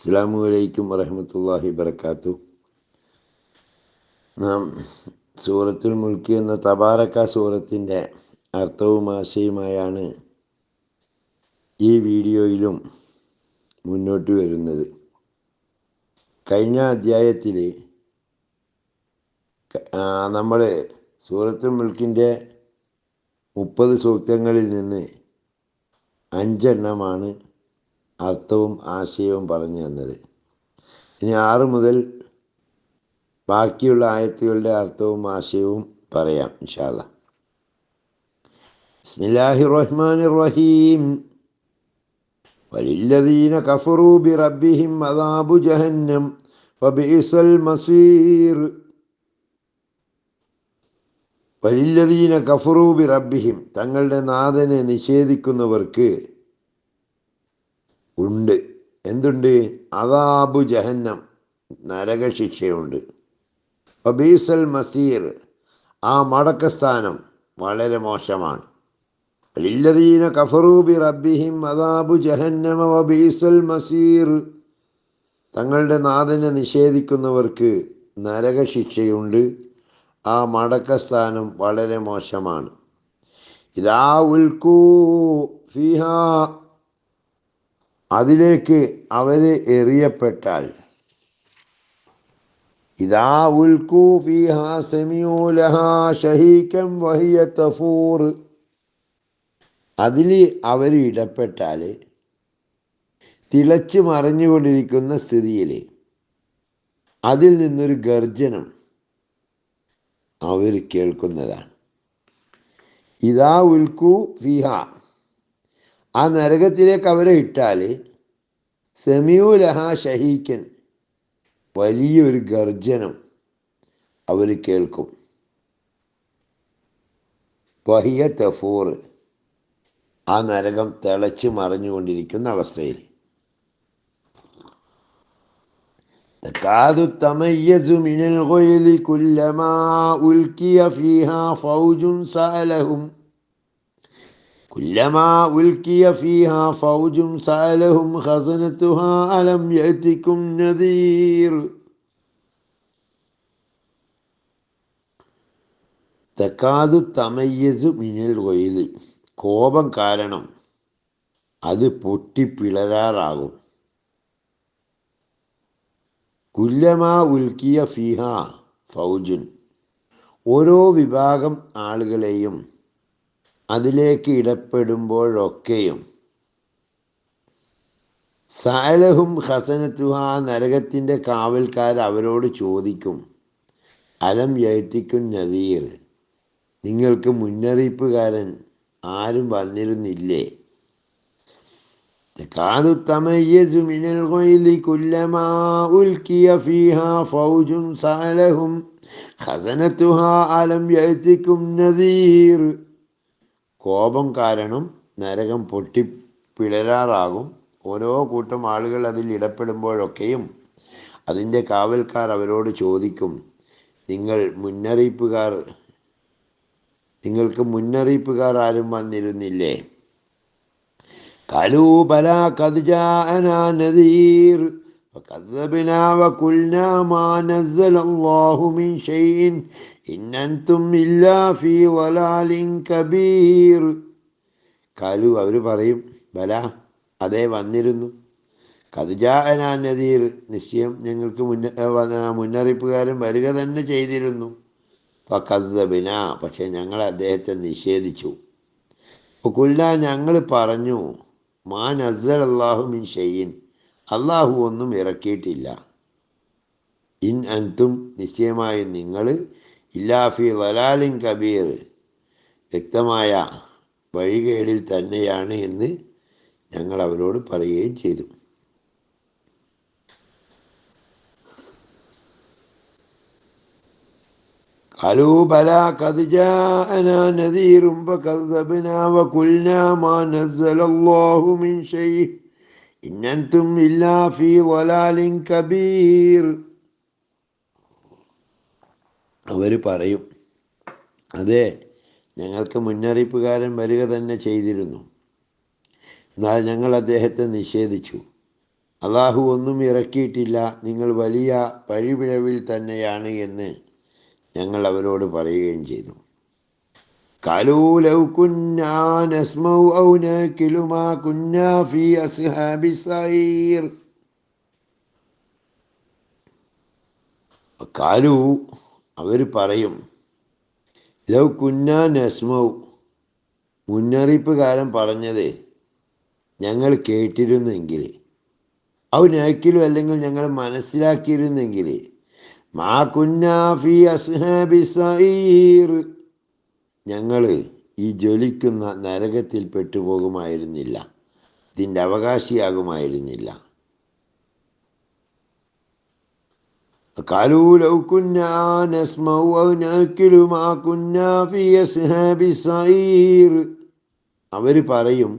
അസ്സാം വലൈക്കും വറഹമത്തല്ലാഹി വബർക്കാത്തു നാം സൂറത്തുൽ മുൽക്ക് എന്ന തബാറക്ക സൂറത്തിന്റെ അർത്ഥവും ആശയുമായാണ് ഈ വീഡിയോയിലും മുന്നോട്ട് വരുന്നത്. കഴിഞ്ഞ അധ്യായത്തിൽ നമ്മൾ സൂറത്തുൽ മുൽക്കിന്റെ മുപ്പത് സൂക്തങ്ങളിൽ നിന്ന് അഞ്ചെണ്ണമാണ് അർത്ഥവും ആശയവും പറഞ്ഞു തന്നത് ഇനി ആറ് മുതൽ ബാക്കിയുള്ള ആയത്തുകളുടെ അർത്ഥവും ആശയവും പറയാം ഇൻഷാല്ല ബിസ്മില്ലാഹി റഹ്മാൻ റഹീം وللذين كفروا بربهم عذاب جهنم وبئس المصير വലില്ലതീന കഫറൂബി റബ്ബിഹിം തങ്ങളുടെ നാഥനെ നിഷേധിക്കുന്നവർക്ക് ഉണ്ട് എന്തുണ്ട്? അതാബു ജഹന്നം. നരകശിക്ഷയുണ്ട്. ഒബീസൽ മസീർ. ആ മടക്കസ്ഥാനം വളരെ മോശമാണ്. ലില്ലദീന കഫറൂബി റബ്ബിഹിം അതാബു ജഹന്നമ വബീസൽ മസീർ. തങ്ങളുടെ നാഥനെ നിഷേധിക്കുന്നവർക്ക് നരകശിക്ഷയുണ്ട്. ആ മടക്കസ്ഥാനം വളരെ മോശമാണ്. ഇതാ ഉൽക്കൂ ഫിഹ അതിലേക്ക് അവർ എറിയപ്പെട്ടാൽ. ഇതാ ഉൽക്കൂ വഹിയ തഫൂർ. അതിൽ അവർ ഇടപെട്ടാൽ തിളച്ച് മറിഞ്ഞുകൊണ്ടിരിക്കുന്ന സ്ഥിതിയിൽ അതിൽ നിന്നൊരു ഗർജനം അവർ കേൾക്കുന്നതാണ്. ഇതാ ഉൽക്കു ഫിഹ ആ നരകത്തിലേക്ക് അവരെ ഇട്ടാൽ സെമിയുലഹ ഷഹീക്കൻ വലിയൊരു ഗർജനം അവർ കേൾക്കും വഹിയ തഫൂർ ആ നരകം തിളച്ച് മറിഞ്ഞുകൊണ്ടിരിക്കുന്ന അവസ്ഥയിൽ تكاد تميز من الغيظ كلما ألقي فيها فوج سألهم كلما ألقي فيها فوج سألهم خزنتها ألم يأتكم نذير തക്കാതു തമയ്യസു മിനൽ കൊയ്ത് കോപം കാരണം അത് പൊട്ടിപ്പിളരാറാകും കുല്ലമാ ഉൽക്കിയ ഫിഹ ഫൗജുൻ ഓരോ വിഭാഗം ആളുകളെയും അതിലേക്ക് ഇടപെടുമ്പോഴൊക്കെയും സാലഹും ഹസനത്തുഹ നരകത്തിൻ്റെ കാവൽക്കാർ അവരോട് ചോദിക്കും അലം യത്തിക്കും നദീർ നിങ്ങൾക്ക് മുന്നറിയിപ്പുകാരൻ ആരും വന്നിരുന്നില്ലേ تكاد تميز من الغيظ كلما ألقي فيها فوج سألهم خزنتها ألم يأتكم نذير കോപം കാരണം നരകം പൊട്ടി പിളരാറാകും. ഓരോ കൂട്ടം ആളുകൾ അതിൽ ഇടപെടുമ്പോഴൊക്കെയും അതിന്റെ കാവൽക്കാർ അവരോട് ചോദിക്കും നിങ്ങൾ മുന്നറിയിപ്പുകാർ നിങ്ങൾക്ക് മുന്നറിയിപ്പുകാർ ആരും വന്നിരുന്നില്ലേ? കലൂബല കതുജാനീർ فكذبنا وقلنا ما نزل الله من شيء إن أنتم إلا في ضلال كبير قالوا അവർ പറയും ബല അതേ വന്നിരുന്നു കതുജാന നദീർ നിശ്ചയം ഞങ്ങൾക്ക് മുന്ന മുന്നറിയിപ്പുകാരൻ വരിക തന്നെ ചെയ്തിരുന്നു കദ്ദബിന പക്ഷേ ഞങ്ങൾ അദ്ദേഹത്തെ നിഷേധിച്ചു അപ്പോൾ കുല്ല ഞങ്ങൾ പറഞ്ഞു മാ നസൽ അള്ളാഹു മിൻ ഷെയ്യിൻ അള്ളാഹു ഒന്നും ഇറക്കിയിട്ടില്ല ഇൻ അൻതും നിശ്ചയമായും നിങ്ങൾ ഇല്ലാഫി വലാലിൻ കബീർ വ്യക്തമായ വഴികേടിൽ തന്നെയാണ് എന്ന് ഞങ്ങൾ അവരോട് പറയുകയും ചെയ്തു قالوا بلى قد جاءنا نذير فكذبنا وقلنا ما نزل الله من شيء ഇന്നും ഇല്ലാ ഫീ വലാലിൻ കബീർ അവർ പറയും അതെ ഞങ്ങൾക്ക് മുന്നറിയിപ്പുകാരൻ വരിക തന്നെ ചെയ്തിരുന്നു. എന്നാൽ ഞങ്ങൾ അദ്ദേഹത്തെ നിഷേധിച്ചു. അള്ളാഹു ഒന്നും ഇറക്കിയിട്ടില്ല. നിങ്ങൾ വലിയ വഴിപിഴവിൽ തന്നെയാണ് എന്ന് ഞങ്ങൾ അവരോട് പറയുകയും ചെയ്തു. قالوا لو كنا نسمع أو ناكل ما كنا في أصحاب السعير കാലു അവർ പറയും ലവ് കുന്ന നസ്മൗ മുന്നറിയിപ്പുകാരൻ പറഞ്ഞത് ഞങ്ങൾ കേട്ടിരുന്നെങ്കിൽ ഔ നാക്കിലും അല്ലെങ്കിൽ ഞങ്ങൾ മനസ്സിലാക്കിയിരുന്നെങ്കിൽ മാ കുന്നാഫി അസ്ഹാബി സഈർ ഞങ്ങൾ ഈ ജ്വലിക്കുന്ന നരകത്തിൽ പെട്ടുപോകുമായിരുന്നില്ല ഇതിൻ്റെ അവകാശിയാകുമായിരുന്നില്ല قالوا لو كنا نسمع أو نأكل ما كنا في أصحاب السعير അവർ പറയും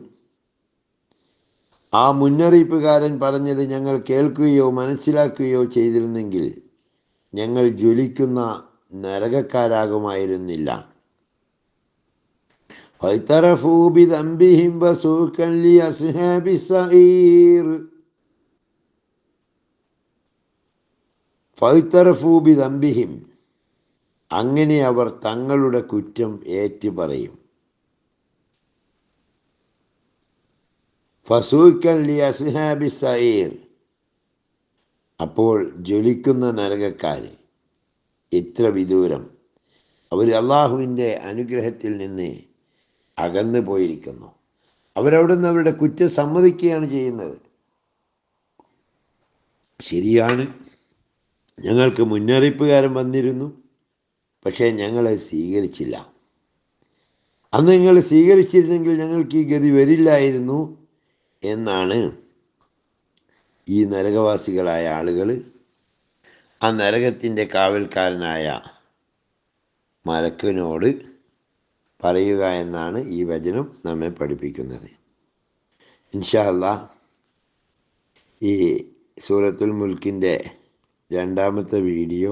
ആ മുന്നറിയിപ്പുകാരൻ പറഞ്ഞത് ഞങ്ങൾ കേൾക്കുകയോ മനസ്സിലാക്കുകയോ ചെയ്തിരുന്നെങ്കിൽ ഞങ്ങൾ ജ്വലിക്കുന്ന നരകക്കാരാകുമായിരുന്നില്ല فاعترفوا بذنبهم فسوقا لأصحاب السعير ഫൈത്തറഫൂ ബിദംബിഹിം അങ്ങനെ അവർ തങ്ങളുടെ കുറ്റം ഏറ്റു പറയും ഫസൂക്കൽ ലി അസ്ഹാബി സയീർ അപ്പോൾ ജ്വലിക്കുന്ന നരകക്കാർ ഇത്ര വിദൂരം അവർ അള്ളാഹുവിൻ്റെ അനുഗ്രഹത്തിൽ നിന്ന് അകന്നു പോയിരിക്കുന്നു. അവരവിടെ നിന്ന് അവരുടെ കുറ്റം സമ്മതിക്കുകയാണ് ചെയ്യുന്നത്. ശരിയാണ്. ഞങ്ങൾക്ക് മുന്നറിയിപ്പുകാരൻ വന്നിരുന്നു. പക്ഷേ ഞങ്ങളെ സ്വീകരിച്ചില്ല. അന്ന് നിങ്ങൾ സ്വീകരിച്ചിരുന്നെങ്കിൽ ഞങ്ങൾക്ക് ഈ ഗതി വരില്ലായിരുന്നു എന്നാണ് ഈ നരകവാസികളായ ആളുകൾ ആ നരകത്തിന്റെ കാവൽക്കാരനായ മലക്കിനോട് പറയുക എന്നാണ് ഈ വചനം നമ്മെ പഠിപ്പിക്കുന്നത്. ഇൻഷാ അല്ലാ ഈ സൂറത്തുൽ മുൽക്കിന്റെ രണ്ടാമത്തെ വീഡിയോ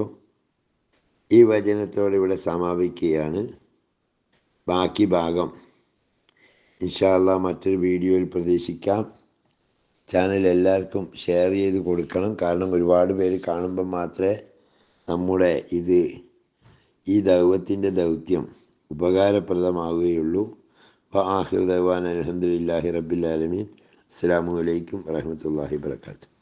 ഈ വചനത്തോടെ ഇവിടെ സമാപിക്കുകയാണ്. ബാക്കി ഭാഗം ഇൻഷാല്ല മറ്റൊരു വീഡിയോയിൽ പ്രതീക്ഷിക്കാം. ചാനൽ എല്ലാവർക്കും ഷെയർ ചെയ്ത് കൊടുക്കണം. കാരണം ഒരുപാട് പേര് കാണുമ്പോൾ മാത്രമേ നമ്മുടെ ഇത് ഈ ദൗവത്തിന്റെ ദൗത്യം ഉപകാരപ്രദമാവുകയുള്ളൂ. ആഹിർ ദവാൻ അലഹദില്ലാഹി റബ്ബിൽ ആലമീൻ. അസ്സാമലൈക്കും വാഹമത്തല്ലാഹി വർക്കാത്തു